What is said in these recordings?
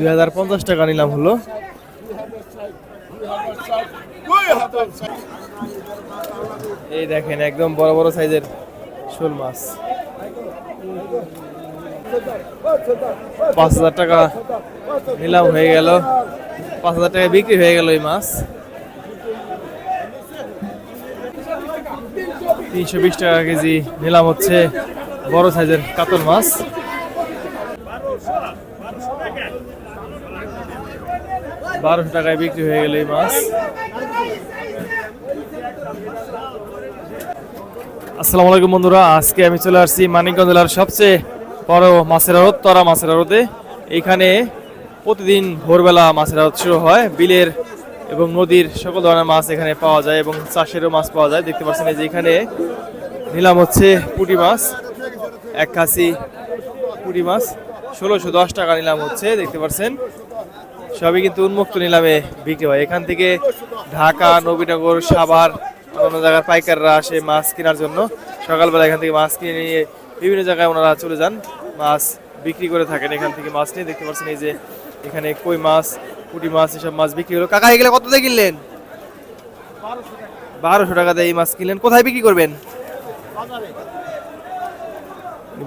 দুই হাজার পঞ্চাশ টাকা নিলাম হলো। এই দেখেন, একদম বড় বড় সাইজের শোল মাছ। পাঁচ হাজার টাকা নিলাম, হয়ে গেল। পাঁচ হাজার টাকা বিক্রি হয়ে গেল এই মাছ। তিনশো বিশ টাকা কেজি নিলাম হচ্ছে বড় সাইজের কাতল মাছ। বারোশো টাকায় বিক্রি হয়ে গেল এই মাছ। আসসালামু আলাইকুম বন্ধুরা, আজকে আমি চলে আসছি মানিকগঞ্জ জেলার সবচেয়ে বড় মাছের আড়ত, তরা মাছের আড়তে। এইখানে প্রতিদিন ভোরবেলা মাছের আড়ত শুরু হয়। বিলের এবং নদীর সকল ধরনের মাছ এখানে পাওয়া যায় এবং চাষেরও মাছ পাওয়া যায়। দেখতে পাচ্ছেন যে এখানে নিলাম হচ্ছে পুঁটি মাছ, এক কাশি পুঁটি মাছ। ষোলোশো দশ টাকা নিলাম হচ্ছে, দেখতে পাচ্ছেন। সবই কিন্তু উন্মুক্ত নিলামে বিক্রি হয়। এখান থেকে ঢাকা, নবীনগর, সাভার অন্য জায়গার পাইকাররা আসে মাছ কেনার জন্য। সকালবেলা এখান থেকে মাছ কিনে নিয়ে বিভিন্ন জায়গায় ওনারা চলে যান, মাছ বিক্রি করে থাকেন এখান থেকে মাছ নিয়ে। দেখতে পাচ্ছেন এই যে এখানে কই মাছ, পুঁটি মাছ, এসব মাছ বিক্রি হলো। কাকা, এগুলো কত দিয়ে কিনলেন? বারোশো টাকা দিয়ে এই মাছ কিনলেন। কোথায় বিক্রি করবেন?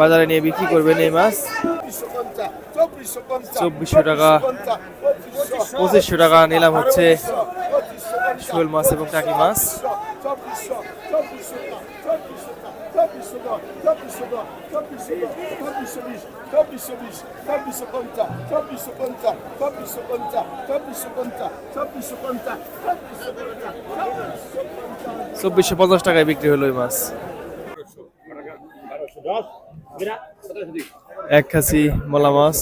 বাজারে নিয়ে বিক্রি করবেন এই মাছ। চব্বিশশো টাকা পঁচিশশো টাকা নিলাম হচ্ছে শোল মাছ এবং টাকি মাছ। চব্বিশশো পঞ্চাশ টাকায় বিক্রি হলো এই মাছ। এক খাসি মলা মাছ,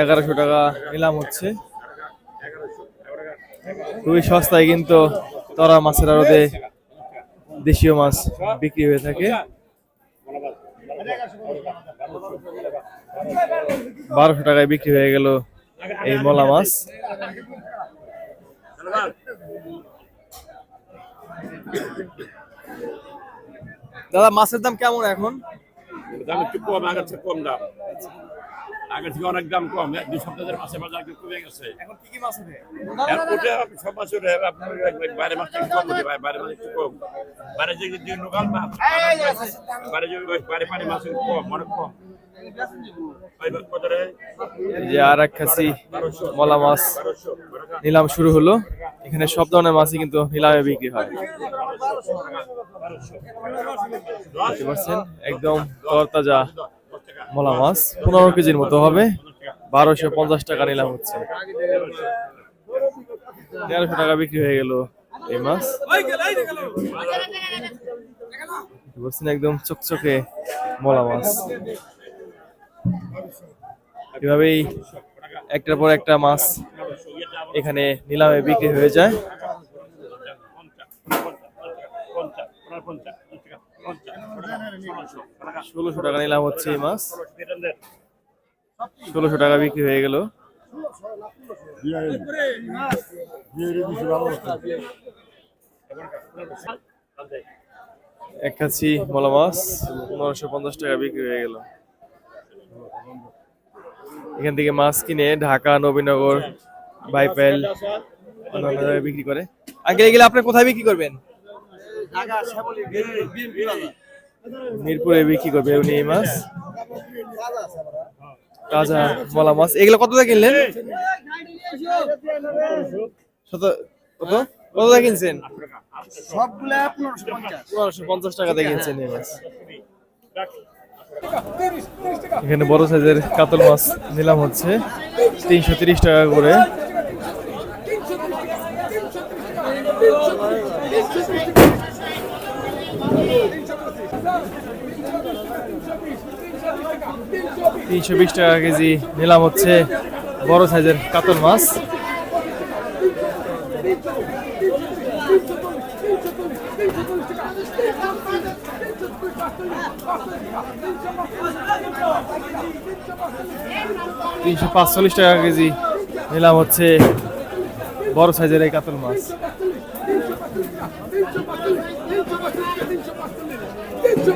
এগারোশো টাকা নিলাম হচ্ছে। খুবই সস্তায় কিন্তু তরা মাছের আড়তে দেশীয় মাছ বিক্রি হয়ে থাকে। বারোশো টাকায় বিক্রি হয়ে গেল এই মলা মাছ। দাদা, মাছের দাম কেমন এখন? দাম একটু কম আগের থেকে আগের থেকে অনেক দাম কম দুই সপ্তাহের মাসে বাজার একটু কমে গেছে। এখন কি কি মাছ ওটা সব মাছ আপনার বাইরে মাছ একটু কম হতে বাইরে মাছ একটু কম। বাইরে যে যে লোকাল মাছ বাইরে যে বাইরে পানি মাছ একটু কম অনেক কম। যে আর এক খাসি মলা মাছ। নিলাম শুরু হলো। এখানে সব ধরনের মাছই কিন্তু নিলামে বিক্রি হয়। দেখতে পাচ্ছেন একদম তরতাজা। মলা মাছ, পনেরো কেজির মতো হবে। বারোশো পঞ্চাশ টাকা নিলাম হচ্ছে। তেরোশো টাকা বিক্রি হয়ে গেল এই মাছ। পাচ্ছেন একদম চকচকে মলা মাছ। এভাবেই একটার পর একটা মাছ এখানে নিলামে বিক্রি হয়ে যায়। ষোলোশো টাকা নিলাম হচ্ছে এই মাছ। ষোলোশো টাকা বিক্রি হয়ে গেল। এক কাছি মলা মাছ, পনেরোশো পঞ্চাশ টাকা বিক্রি হয়ে গেল। এখান থেকে মাছ কিনে ঢাকা, নবীনগর, বাইপেল বিক্রি করে। আগে এগুলো আপনি কোথায় বিক্রি করবেন? মিরপুরে বিক্রি করবে উনি এই মাছ। তাজা মলা মাছ। এগুলো কত দিয়ে কিনলেন? কত? কত দিয়ে কিনছেন? সবগুলা পনেরোশো পঞ্চাশ। পনেরোশো পঞ্চাশ টাকা দিয়ে কিনছেন এই মাছ। এখানে বড় সাইজের কাতল মাছ নিলাম হচ্ছে। তিনশো তিরিশ টাকা করে। তিনশো বিশ টাকা কেজি নিলাম হচ্ছে বড় সাইজের কাতল মাছ। তিনশো পাঁচচল্লিশ টাকা কেজি নিলাম হচ্ছে বড় সাইজের এই কাতল মাছ। তিনশো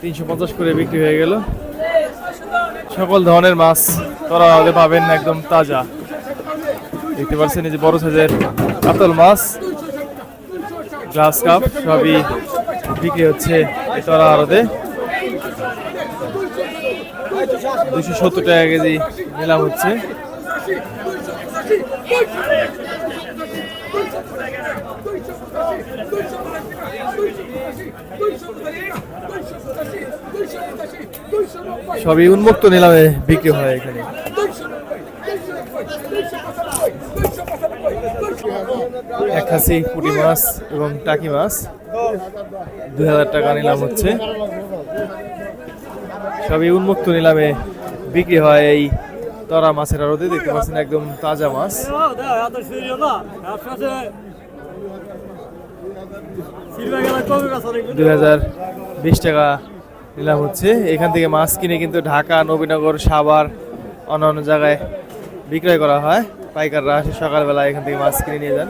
তিনশো পঞ্চাশ করে বিক্রি হয়ে গেল। সকল ধরনের মাছ তোরা পাবেন একদম তাজা। দেখতে পাচ্ছেন এই যে বড় সাইজের কাতল মাছ। গ্লাস কাপ সবই বিক্রি হচ্ছে তোরা আড়তে। দুশো সত্তর টাকা কেজি নিলাম হচ্ছে। সবই উন্মুক্ত নিলামে বিক্রি হয় এখানে। এক খাসি, পুঁটি মাছ এবং টাকি মাছ। দুই হাজার টাকা নিলাম হচ্ছে। সবই উন্মুক্ত নিলামে বিক্রি হয় এই তরা মাছের আড়তে দেখতে পাচ্ছেন একদম তাজা মাছ। দুই হাজার বিশ টাকা নিলাম হচ্ছে। এখান থেকে মাছ কিনে কিন্তু ঢাকা, নবীনগর, সাভার, অন্যান্য জায়গায় বিক্রয় করা হয়। পাইকাররা আসে সকালবেলা এখান থেকে মাছ কিনে নিয়ে যান।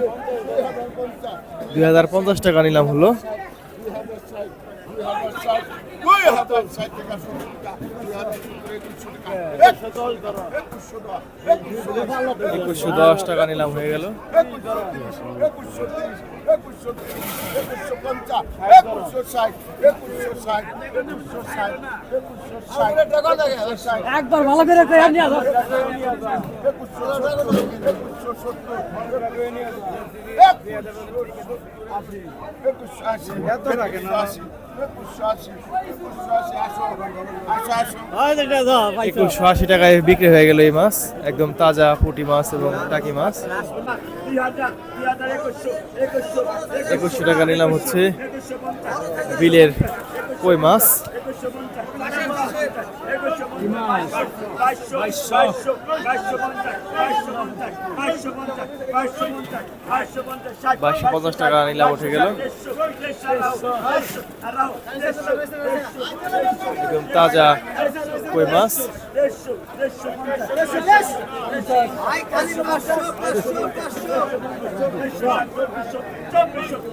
দুই হাজার পঞ্চাশ টাকা নিলাম হলো দুই হাজার ষাট টাকা সত্তর টাকা দুই হাজার একুশশো দশ টাকা নিলাম হয়ে গেল। একবার ভালো করে একুশশো আশি আশি টাকায় বিক্রি হয়ে গেল এই মাছ, একদম তাজা পুঁটি মাছ এবং টাকি মাছ। একুশশো টাকা নিলাম হচ্ছে বিলের কই মাছ। বাইশশো পঞ্চাশ টাকা নিলাম উঠে গেল। তাজা কই মাছ?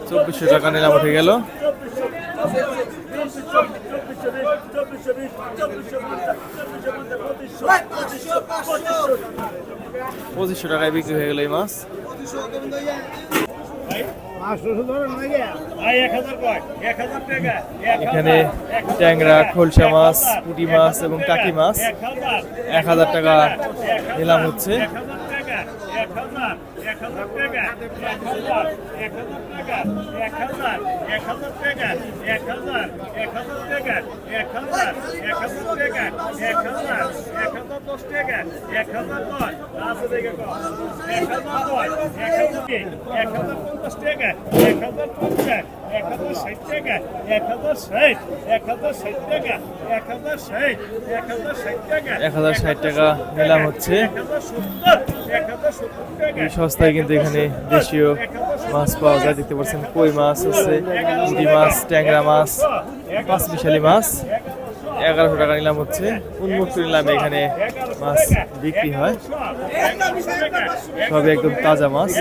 চব্বিশশো টাকা নিলাম উঠে গেল। পঁচিশশো টাকায় বিক্রি হয়ে গেল এই মাছ। এখানে ট্যাংরা, খোলসা মাছ, পুটি মাছ এবং টাকি মাছ। এক হাজার টাকা নিলাম হচ্ছে। এক হাজার ষাট টাকা নিলাম হচ্ছে। এই সস্তায় কিন্তু এখানে দেশীয় মাছ পাওয়া যায়। দেখতে পাচ্ছেন কই মাছ আছে মাছ ট্যাংরা মাছ পাঁচ মিশালি মাছ। এগারোশো টাকা নিলাম হচ্ছে। উন্মুক্ত নিলাম, এখানে মাছ বিক্রি হয়। সবই একদম তাজা মাছ।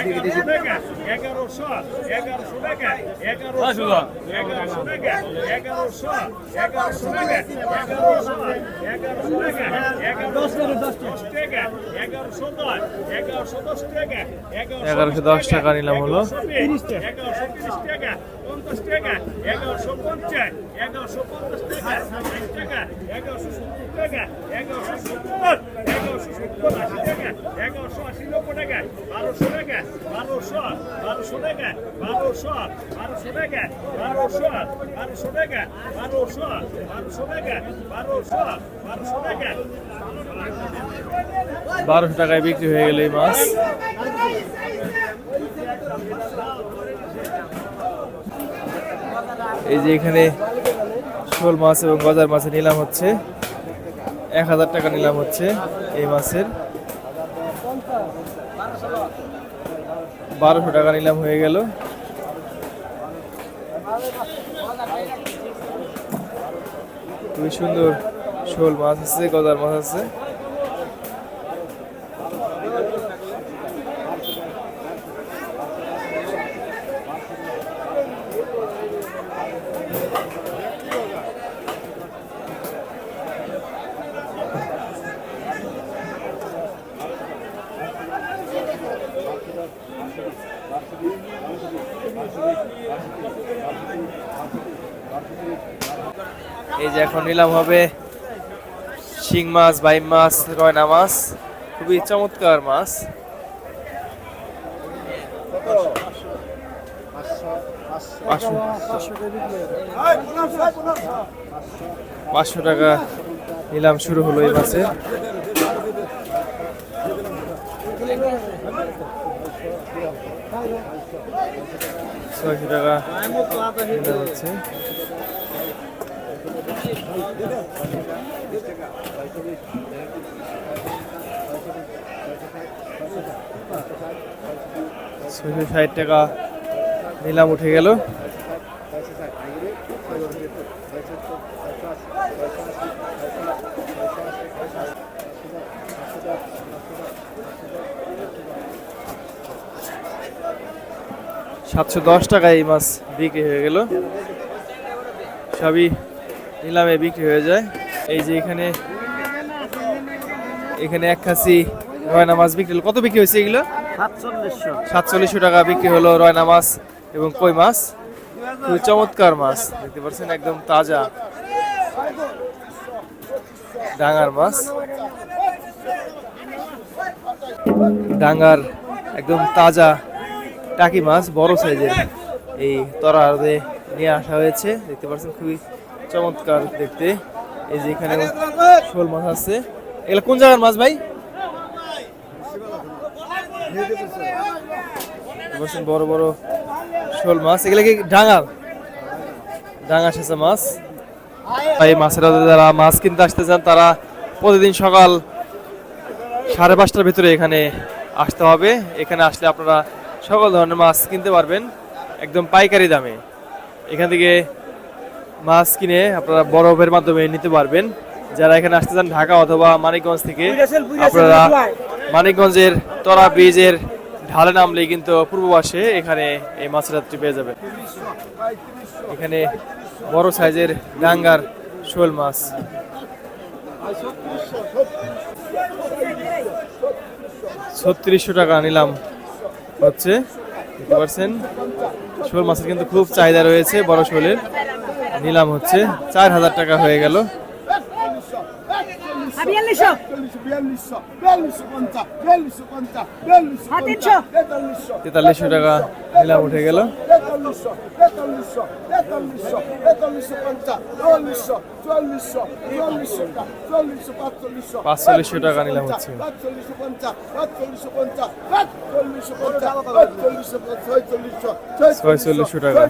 এগারোশো দশ টাকা নিলাম হলো। টাকা, এগারোশো পঞ্চাশ এগারোশো পঞ্চাশ টাকা ষাট টাকা, এগারোশো সত্তর টাকা, এগারোশো সত্তর এগারোশো সত্তর আশি টাকা, এগারোশো আশি নব্বই টাকা, বারোশো টাকা, বারোশো বারোশো টাকা, বারোশো বারোশো টাকা, বারোশো বারোশো টাকা, বারোশো বারোশো টাকা, বারোশো বারোশো টাকা। বারোশো টাকায় বিক্রি হয়ে গেল এই মাছ। এই যে এখানে শোল মাছ এবং গজার মাছের নিলাম হচ্ছে। এক হাজার টাকা নিলাম হচ্ছে এই মাছের। বারোশো টাকা নিলাম হয়ে গেল। খুবই সুন্দর শোল মাছ আছে, গজার মাছ আছে। এই যে এখন নিলাম হবে শিং মাছ, বাইম মাছ, রয়না মাছ। খুবই চমৎকার মাছ। পাঁচশো টাকা নিলাম, শুরু হলো এই মাছের ছয়শো টাকা হচ্ছে। ছয়শো ষাট টাকা নিলাম উঠে গেল। সাতশো দশ টাকায় এই মাছ বিক্রি হয়ে গেল। সবই নিলামে বিক্রি হয়ে যায়। এই যে এখানে এখানে এক খাসি রয়না মাছ বিক্রি হলো। কত বিক্রি হয়েছে এগুলো? সাতচল্লিশশো। টাকা বিক্রি হলো রয়না মাছ এবং কই মাছ? খুবই চমৎকার মাছ দেখতে পাচ্ছেন একদম তাজা। ডাঙার মাছ। ডাঙার একদম তাজা টাকি মাছ, বড় সাইজের এই তরারে নিয়ে আসা হয়েছে। দেখতে পাচ্ছেন, খুবই চমৎকার দেখতে। এই যে এখানে শোল মাছ আছে। এগুলো কোন জায়গার মাছ ভাই? বড় বড় শোল মাছ। এগুলো কি ডাঙার? ডাঙা সেচা মাছ। এই মাছের যারা মাছ কিনতে আসতে চান, তারা প্রতিদিন সকাল সাড়ে পাঁচটার ভিতরে এখানে আসতে হবে। এখানে আসলে আপনারা সকল ধরনের মাছ কিনতে পারবেন একদম পাইকারি দামে। এখান থেকে মাছ কিনে আপনারা বরফের মাধ্যমে নিতে পারবেন। যারা এখানে আসতে চান ঢাকা অথবা মানিকগঞ্জ থেকে আপনারা মানিকগঞ্জের তরা ব্রিজের ঢালে নামলেই কিন্তু পূর্ব পাশে এখানে এই মাছের রাত্রি পেয়ে যাবেন। এখানে বড় সাইজের ডাঙ্গার শোল মাছ। ছত্রিশশো টাকা নিলাম। হচ্ছে দেখতে পাচ্ছেন? শোল মাছের কিন্তু খুব চাহিদা রয়েছে বড় শোলের। নিলাম হচ্ছে চার হাজার টাকা হয়ে গেল। তেতাল্লিশশো টাকা। নিলাম উঠে গেল পাঁচচল্লিশশো টাকা নিলাম হচ্ছে ছয়চল্লিশশো টাকা।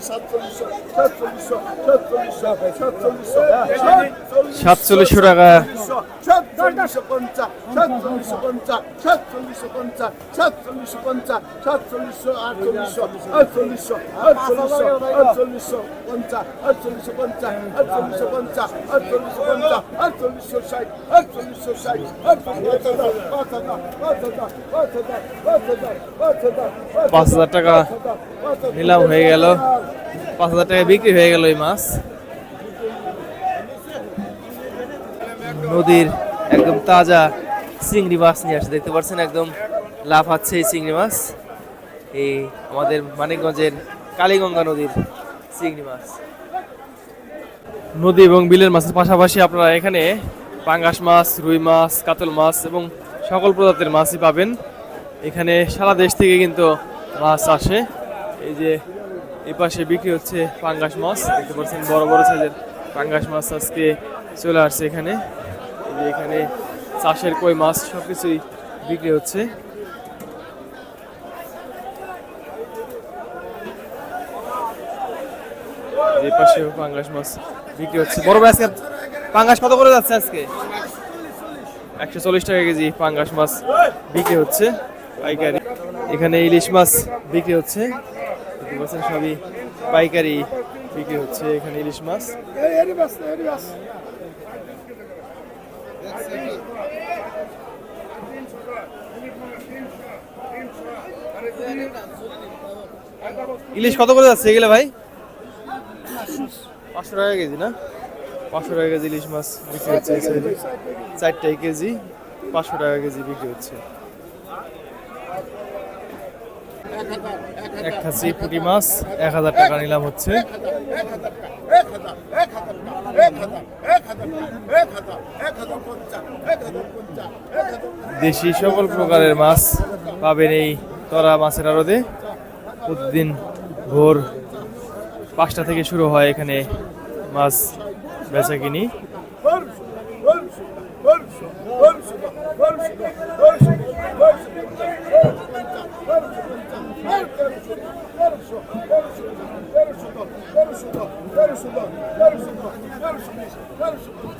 সাতচল্লিশশো সাতচল্লিশশো সাতচল্লিশশো সাতচল্লিশশো সাতচল্লিশশো টাকা। পাঁচ হাজার টাকা নিলাম হয়ে গেল। পাঁচ হাজার টাকা বিক্রি হয়ে গেল এই মাছ। নদীর একদম তাজা চিংড়ি মাছ নিয়ে আসছে। দেখতে পাচ্ছেন একদম লাফাচ্ছে এই চিংড়ি মাছ। এই আমাদের মানিকগঞ্জের কালীগঙ্গা নদীর চিংড়ি মাছ। নদী এবং বিলের মাছের পাশাপাশি আপনারা এখানে পাঙ্গাস মাছ, রুই মাছ, কাতল মাছ এবং সকল প্রজাতির মাছই পাবেন। এখানে সারা দেশ থেকে কিন্তু মাছ আসে। এই যে এই পাশে বিক্রি হচ্ছে পাঙ্গাস মাছ। দেখতে পাচ্ছেন বড় বড় সাইজের পাঙ্গাস মাছ আজকে চলে আসছে এখানে। যে এখানে চাষের কই মাছ সব কিছুই বিক্রি হচ্ছে। এই পাশে পাঙ্গাস মাছ বিক্রি হচ্ছে। বড় ভাই আজকে পাঙ্গাস কত করে যাচ্ছে আজকে? একশো চল্লিশ টাকা কেজি পাঙ্গাস মাছ বিক্রি হচ্ছে। পাইকারি। এখানে ইলিশ মাছ বিক্রি হচ্ছে। সবই পাইকারি বিক্রি হচ্ছে এখানে ইলিশ মাছ। ইলিশ কত করে যাচ্ছে এগুলো ভাই পাঁচশো টাকা কেজি না পাঁচশো টাকা কেজি ইলিশ মাছ বিক্রি হচ্ছে এই সাইডে চারটাই কেজি পাঁচশো টাকা কেজি বিক্রি হচ্ছে এক খাসি পুঁটি মাছ এক হাজার টাকা নিলাম হচ্ছে এক হাজার এক হাজার এক হাজার এক হাজার এক হাজার এক হাজার পঞ্চাশ এক হাজার পঞ্চাশ এক হাজার দেশি সকল প্রকারের মাছ পাবেন এই তরা মাছের আড়তে। প্রতিদিন ভোর পাঁচটা থেকে শুরু হয় এখানে মাছ বেচা কিনি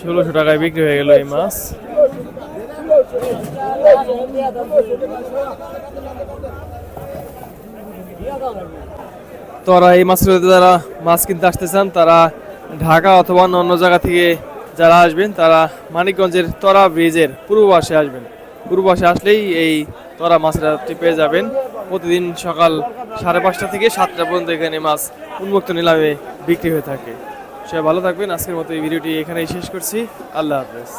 ষোলোশো টাকায় বিক্রি হয়ে গেল এই মাছ। তোরা এই মাছের যারা মাছ কিনতে আসতে চান, তারা ঢাকা অথবা অন্য জায়গা থেকে যারা আসবেন, তারা মানিকগঞ্জের তরা ব্রিজের পূর্ব পাশে আসবেন। পূর্ব পাশে আসলেই এই তরা মাছের আড়তটি পেয়ে যাবেন। প্রতিদিন সকাল সাড়ে পাঁচটা থেকে সাতটা পর্যন্ত এখানে মাছ উন্মুক্ত নিলামে বিক্রি হয়ে থাকে। সবাই ভালো থাকবেন। আজকের মতো এই ভিডিওটি এখানেই শেষ করছি। আল্লাহ হাফেজ।